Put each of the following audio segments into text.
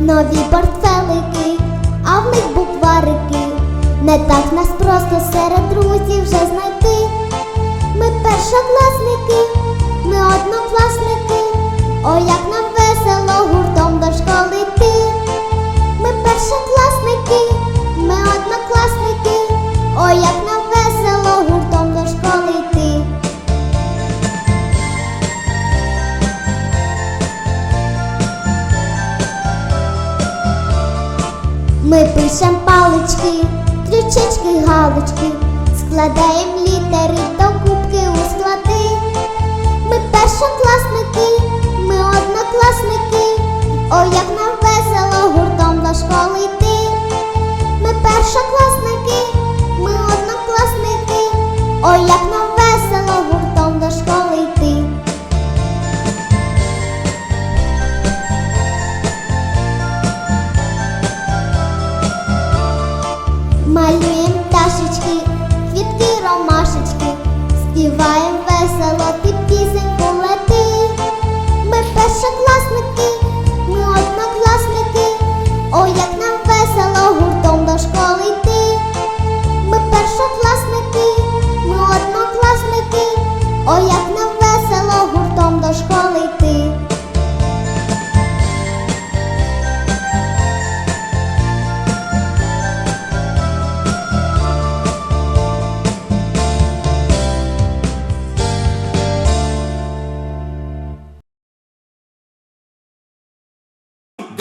нові портфелики, а в них букварики. Не так нас просто серед друзів вже знайти. Ми першокласники, ми однокласники. Ми пишем палички, ключечки, галочки, складаємо літери до кубки у склади. Ми першокласники. divine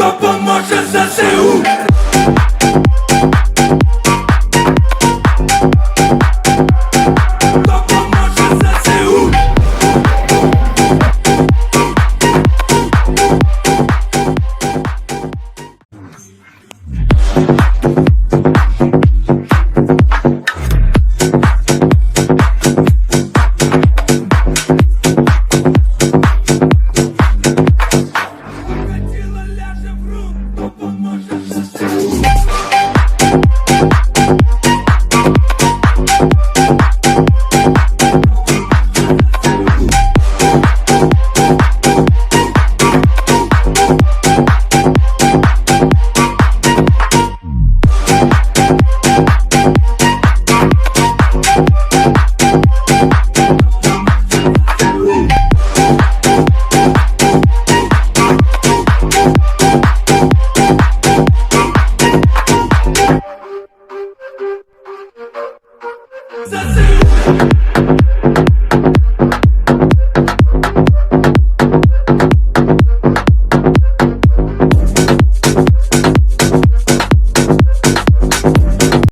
допоможе ЗСУ.